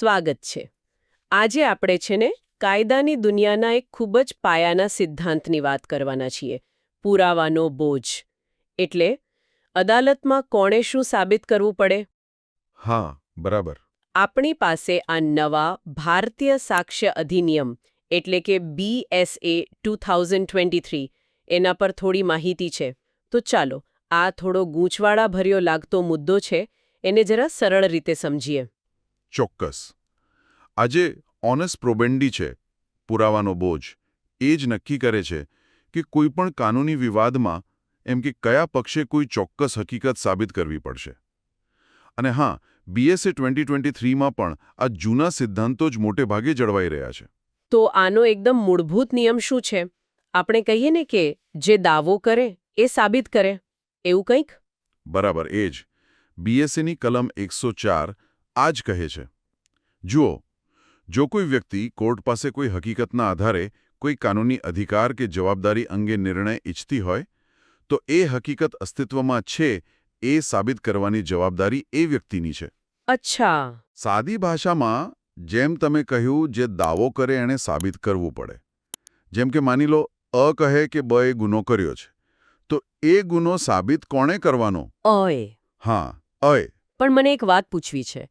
સ્વાગત છે. આજે આપણે છે ને કાયદાની દુનિયાના એક ખૂબ જ પાયાના સિદ્ધાંતની વાત કરવાના છીએ. પુરાવાનો બોજ. એટલે અદાલતમાં કોણે શું સાબિત કરવું પડે? હા બરાબર. આપણી પાસે આ નવા ભારતીય સાક્ષ્ય અધિનિયમ એટલે કે BSA two thousand twenty three એના પર થોડી માહિતી છે. તો ચાલો આ થોડો ગૂંચવાડા ભર્યો લાગતો મુદ્દો છે એને જરા સરળ રીતે સમજીએ. ચોક્કસ. આજે ઓનસ પ્રોબેન્ડી છે પુરાવાનો બોજ. એ જ નક્કી કરે છે કે કોઈપણ કાનૂની વિવાદમાં એમ કે કયા પક્ષે કોઈ ચોક્કસ હકીકત સાબિત કરવી પડશે. અને હા બીએસએ ટ્વેન્ટી ટ્વેન્ટી થ્રીમાં પણ આ જૂના સિદ્ધાંતો જ મોટે ભાગે જળવાઈ રહ્યા છે. તો આનો એકદમ મૂળભૂત નિયમ શું છે? આપણે કહીએ ને કે જે દાવો કરે એ સાબિત કરે. એવું કંઈક? બરાબર એ જ. બીએસએની કલમ એકસો ચાર આ જ કહે છે. જુઓ જો કોઈ વ્યક્તિ કોર્ટ પાસે કોઈ હકીકતના આધારે કોઈ કાનૂની અધિકાર કે જવાબદારી અંગે નિર્ણય ઈચ્છતી હોય તો એ હકીકત અસ્તિત્વમાં છે એ સાબિત કરવાની જવાબદારી એ વ્યક્તિની છે. અચ્છા. સાદી ભાષામાં જેમ તમે કહ્યું જે દાવો કરે એણે સાબિત કરવું પડે. જેમ કે માની લો અ કહે કે બ એ ગુનો કર્યો છે. તો એ ગુનો સાબિત કોણે કરવાનો? ઓય હા અય. પણ મને એક વાત પૂછવી છે.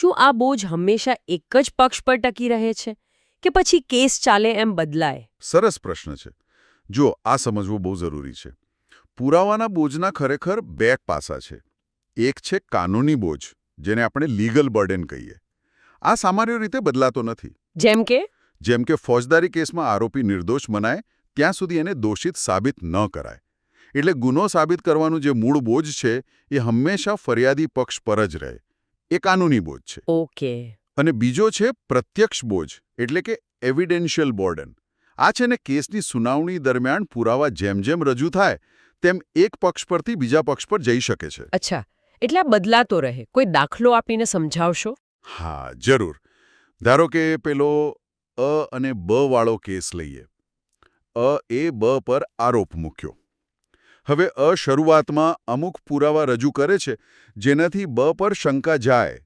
શું આ બોજ હંમેશા એક જ પક્ષ પર ટકી રહે છે કે પછી કેસ ચાલે એમ બદલાય? સરસ પ્રશ્ન છે. જો આ સમજવું બહુ જરૂરી છે. પુરાવાના બોજના ખરેખર બે પાસા છે. એક છે કાનૂની બોજ જેને આપણે લીગલ બર્ડન કહીએ. આ સામાન્ય રીતે બદલાતો નથી. જેમ કે? જેમ કે ફોજદારી કેસમાં આરોપી નિર્દોષ મનાય ત્યાં સુધી એને દોષિત સાબિત ન કરાય. એટલે ગુનો સાબિત કરવાનું જે મૂળ બોજ છે એ હંમેશા ફરિયાદી પક્ષ પર જ રહે. એ કાનૂની બોજ છે. ઓકે. અને બીજો છે પ્રત્યક્ષ બોજ એટલે કે એવિડેન્શિયલ બોર્ડન આ છે ને કેસની સુનાવણી દરમિયાન પુરાવા જેમ જેમ રજૂ થાય તેમ એક પક્ષ પરથી બીજા પક્ષ પર જઈ શકે છે. અચ્છા. એટલે આ બદલાતો રહે. કોઈ દાખલો આપીને સમજાવશો? હા જરૂર. ધારો કે પેલો અ અને બ વાળો કેસ લઈએ. અ એ બ પર આરોપ મૂક્યો. હવે અ શરૂઆતમાં અમુક પુરાવા રજૂ કરે છે જેનાથી બ પર શંકા જાય.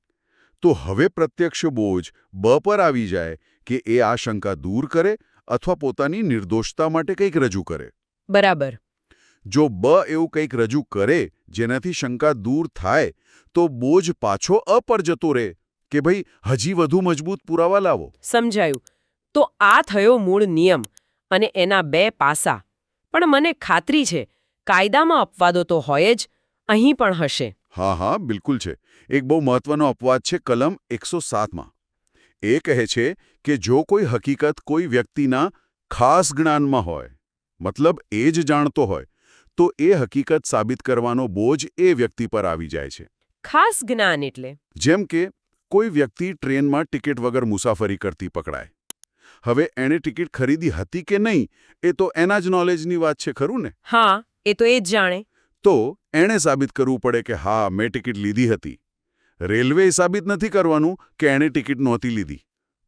તો હવે પ્રત્યક્ષ બોજ બ પર આવી જાય કે એ આ શંકા દૂર કરે અથવા પોતાની નિર્દોષતા માટે કંઈક રજૂ કરે. બરાબર. જો બ એવું કંઈક રજૂ કરે જેનાથી શંકા દૂર થાય તો બોજ પાછો અ પર જતો રહે કે ભાઈ હજી વધુ મજબૂત પુરાવા લાવો. સમજાયું. તો આ થયો મૂળ નિયમ અને એના બે પાસા. પણ મને ખાતરી છે કાયદામાં અપવાદો તો હોય જ અહીં પણ હશે. હા હા બિલકુલ છે. એક બહુ મહત્વનો અપવાદ છે કલમ એકસો સાતમાં એ કહે છે કે જો કોઈ હકીકત કોઈ વ્યક્તિના ખાસ જ્ઞાનમાં હોય મતલબ એ જ જાણતો હોય તો એ હકીકત સાબિત કરવાનો બોજ એ વ્યક્તિ પર આવી જાય છે. ખાસ જ્ઞાન એટલે? જેમ કે કોઈ વ્યક્તિ ટ્રેનમાં ટિકિટ વગર મુસાફરી કરતી પકડાય. હવે એણે ટિકિટ ખરીદી હતી કે નહીં એ તો એના જ નોલેજની વાત છે ખરું ને? હા. એ તો એ જ જાણે. તો એણે સાબિત કરવું પડે કે હા મેં ટિકિટ લીધી હતી. રેલવે સાબિત નથી કરવાનું કે એણે ટિકિટ નહોતી લીધી.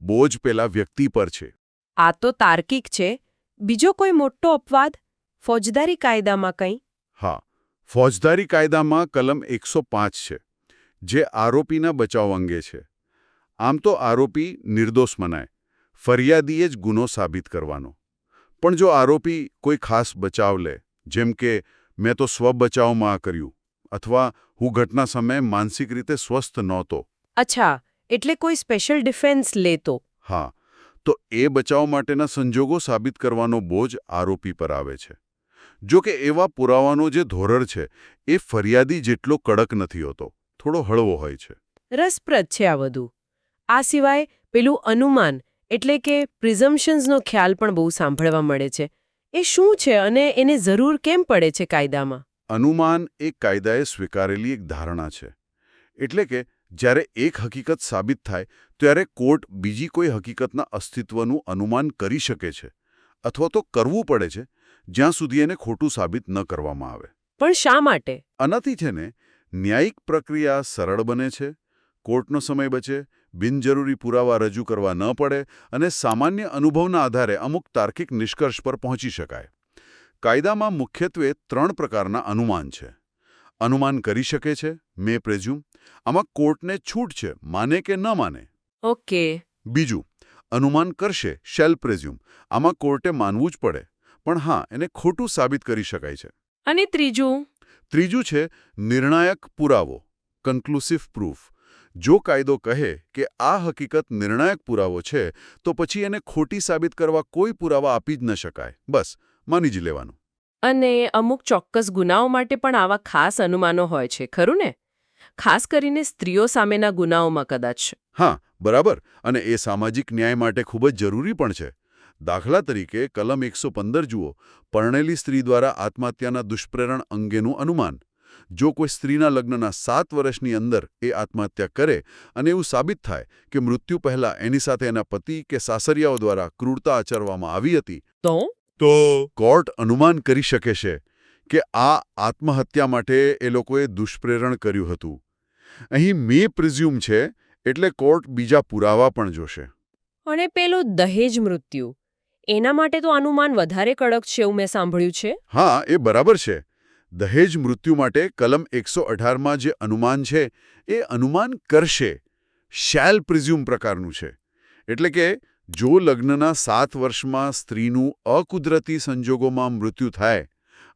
બોજ પેલા વ્યક્તિ પર છે. આ તો તાર્કિક છે. બીજો કોઈ મોટો અપવાદ? ફોજદારી કાયદામાં કંઈ? હા ફોજદારી કાયદામાં કલમ એકસો છે જે આરોપીના બચાવ અંગે છે. આમ તો આરોપી નિર્દોષ મનાય ફરિયાદીએ જ ગુનો સાબિત કરવાનો. પણ જો આરોપી કોઈ ખાસ બચાવ લે જેમ કે મેં તો સ્વબચાવમાં આ કર્યું અથવા હું ઘટના સમયે માનસિક રીતે સ્વસ્થ નહોતો. અચ્છા એટલે કોઈ સ્પેશિયલ ડિફેન્સ લેતો. હા તો એ બચાવ માટેના સંજોગો સાબિત કરવાનો બોજ આરોપી પર આવે છે. જો કે એવા પુરાવાનો જે ધોરર છે એ ફરિયાદી જેટલો કડક નથી હોતો થોડો હળવો હોય છે. રસપ્રદ છે આ બધું. આ સિવાય પેલું અનુમાન એટલે કે પ્રિઝમ્પશન્સનો ખ્યાલ પણ બહુ સાંભળવા મળે છે. એ શું છે અને એને જરૂર કેમ પડે છે કાયદામાં? અનુમાન એ કાયદાએ સ્વીકારેલી એક ધારણા છે. એટલે કે જ્યારે એક હકીકત સાબિત થાય ત્યારે કોર્ટ બીજી કોઈ હકીકતના અસ્તિત્વનું અનુમાન કરી શકે છે અથવા તો કરવું પડે છે જ્યાં સુધી એને ખોટું સાબિત ન કરવામાં આવે. પણ શા માટે? આનાથી છે ને ન્યાયિક પ્રક્રિયા સરળ બને છે કોર્ટનો સમય બચે બિનજરૂરી પુરાવા રજૂ કરવા ન પડે અને સામાન્ય અનુભવના આધારે અમુક તાર્કિક નિષ્કર્ષ પર પહોંચી શકાય. કાયદામાં મુખ્યત્વે ત્રણ પ્રકારના અનુમાન છે. અનુમાન કરી શકે છે મે પ્રેઝ્યુમ આમાં કોર્ટને છૂટ છે માને કે ન માને. ઓકે. બીજું અનુમાન કરશે શેલ પ્રેઝ્યુમ આમાં કોર્ટે માનવું જ પડે પણ હા એને ખોટું સાબિત કરી શકાય છે. અને ત્રીજું? ત્રીજું છે નિર્ણાયક પુરાવો કન્ક્લુસિવ પ્રૂફ જો કાયદો કહે કે આ હકીકત નિર્ણાયક પુરાવો છે તો પછી એને ખોટી સાબિત કરવા કોઈ પુરાવા આપી જ ન શકાય. બસ માની જ લેવાનું. અને અમુક ચોક્કસ ગુનાઓ માટે પણ આવા ખાસ અનુમાનો હોય છે ખરું ને? ખાસ કરીને સ્ત્રીઓ સામેના ગુનાઓમાં કદાચ. હા બરાબર. અને એ સામાજિક ન્યાય માટે ખૂબ જ જરૂરી પણ છે. દાખલા તરીકે કલમ એકસો પંદર જુઓ. પરણેલી સ્ત્રી દ્વારા આત્મહત્યાના દુષ્પ્રેરણ અંગેનું અનુમાન. જો કોઈ સ્ત્રીના લગ્નના સાત વર્ષની અંદર એ આત્મહત્યા કરે અને એવું સાબિત થાય કે મૃત્યુ પહેલા એની સાથે એના પતિ કે સાસરિયાઓ દ્વારા ક્રૂરતા આચરવામાં આવી હતી તો? તો? કોર્ટ અનુમાન કરી શકે છે કે આ આત્મહત્યા માટે એ લોકોએ દુષ્પ્રેરણ કર્યું હતું. અહીં મે પ્રિઝ્યુમ છે એટલે કોર્ટ બીજા પુરાવા પણ જોશે. અને પેલું દહેજ મૃત્યુ. એના માટે તો અનુમાન વધારે કડક છે એવું મેં સાંભળ્યું છે? હા એ બરાબર છે. દહેજ મૃત્યુ માટે કલમ એકસો અઢારમાં જે અનુમાન છે એ અનુમાન કરશે. શેલ પ્રિઝ્યુમ પ્રકારનું છે. એટલે કે જો લગ્નના સાત વર્ષમાં સ્ત્રીનું અકુદરતી સંજોગોમાં મૃત્યુ થાય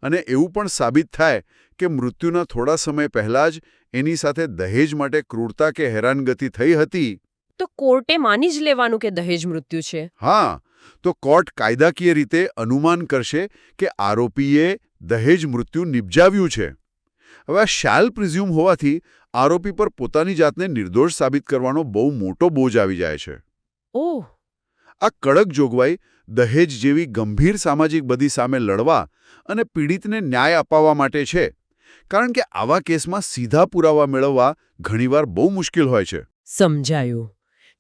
અને એવું પણ સાબિત થાય કે મૃત્યુના થોડા સમય પહેલાં જ એની સાથે દહેજ માટે ક્રૂરતા કે હેરાનગતિ થઈ હતી. તો કોર્ટે માની જ લેવાનું કે દહેજ મૃત્યુ છે? હા તો કોર્ટ કાયદાકીય રીતે અનુમાન કરશે કે આરોપીએ દહેજ મૃત્યુ નિપજાવ્યું છે. હવે આ શાલ પ્રિઝ્યુમ હોવાથી આરોપી પર પોતાની જાતને નિર્દોષ સાબિત કરવાનો બહુ મોટો બોજ આવી જાય છે. ઓહ! આ કડક જોગવાઈ દહેજ જેવી ગંભીર સામાજિક બધી સામે લડવા અને પીડિતને ન્યાય અપાવવા માટે છે. કારણ કે આવા કેસમાં સીધા પુરાવા મેળવવા ઘણીવાર બહુ મુશ્કેલ હોય છે. સમજાયું.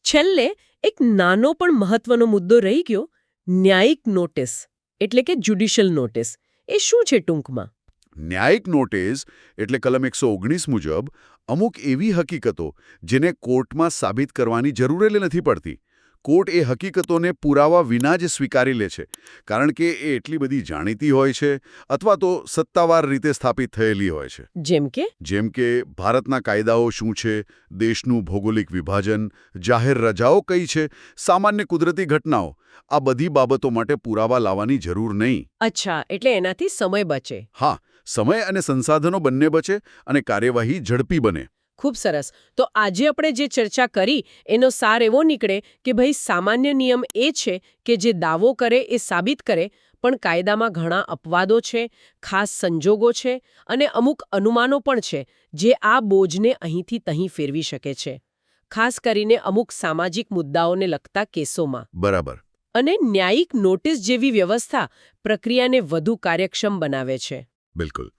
છેલ્લે એક નાનો પણ મહત્વનો મુદ્દો રહી ગયો, ન્યાયિક નોટિસ, એટલે કે જ્યુડિશિયલ નોટિસ. એ શું છે ટૂંકમાં? ન્યાયિક નોટિસ એટલે કલમ એકસો ઓગણીસ મુજબ અમુક એવી હકીકતો જેને કોર્ટમાં સાબિત કરવાની જરૂર જ નથી પડતી. કોર્ટ એ હકીકતોને પુરાવા વિના જ સ્વીકારી લે છે કારણ કે એ એટલી બધી જાણીતી હોય છે અથવા તો સત્તાવાર રીતે સ્થાપિત થયેલી હોય છે. જેમ કે? જેમ કે ભારતના કાયદાઓ શું છે દેશનું ભૌગોલિક વિભાજન જાહેર રજાઓ કઈ છે સામાન્ય કુદરતી ઘટનાઓ આ બધી બાબતો માટે પુરાવા લાવવાની જરૂર નહીં. અચ્છા એટલે એનાથી સમય બચે. હા સમય અને સંસાધનો બંને બચે અને કાર્યવાહી ઝડપી બને. ખૂબ સરસ. તો આજે આપણે જે ચર્ચા કરી એનો સાર એવો નીકળે કે ભાઈ સામાન્ય નિયમ એ છે કે જે દાવો કરે એ સાબિત કરે પણ કાયદામાં ઘણા અપવાદો છે ખાસ સંજોગો છે અને અમુક અનુમાનો પણ છે જે આ બોજને અહીંથી તહીં ફેરવી શકે છે. ખાસ કરીને અમુક સામાજિક મુદ્દાઓને લગતા કેસોમાં. બરાબર. અને ન્યાયિક નોટિસ જેવી વ્યવસ્થા પ્રક્રિયાને વધુ કાર્યક્ષમ બનાવે છે. બિલકુલ.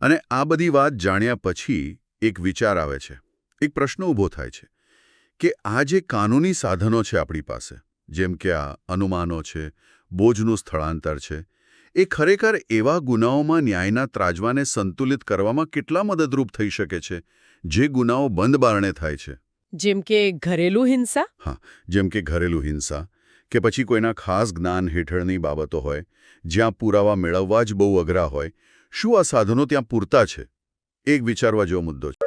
અને આ બધી વાત જાણ્યા પછી એક વિચાર આવે છે એક પ્રશ્ન ઊભો થાય છે કે આ જે કાનૂની સાધનો છે આપણી પાસે જેમ કે આ અનુમાનો છે બોજનું સ્થળાંતર છે એ ખરેખર એવા ગુનાઓમાં ન્યાયના ત્રાજવાને સંતુલિત કરવામાં કેટલા મદદરૂપ થઈ શકે છે જે ગુનાઓ બંધ બારણે થાય છે? જેમ કે ઘરેલું હિંસા? હા જેમ કે ઘરેલું હિંસા કે પછી કોઈના ખાસ જ્ઞાન હેઠળની બાબતો હોય જ્યાં પુરાવા મેળવવા જ બહુ અઘરા હોય શું આ સાધનો ત્યાં પૂરતા છે? એક વિચારવા જેવો મુદ્દો છે.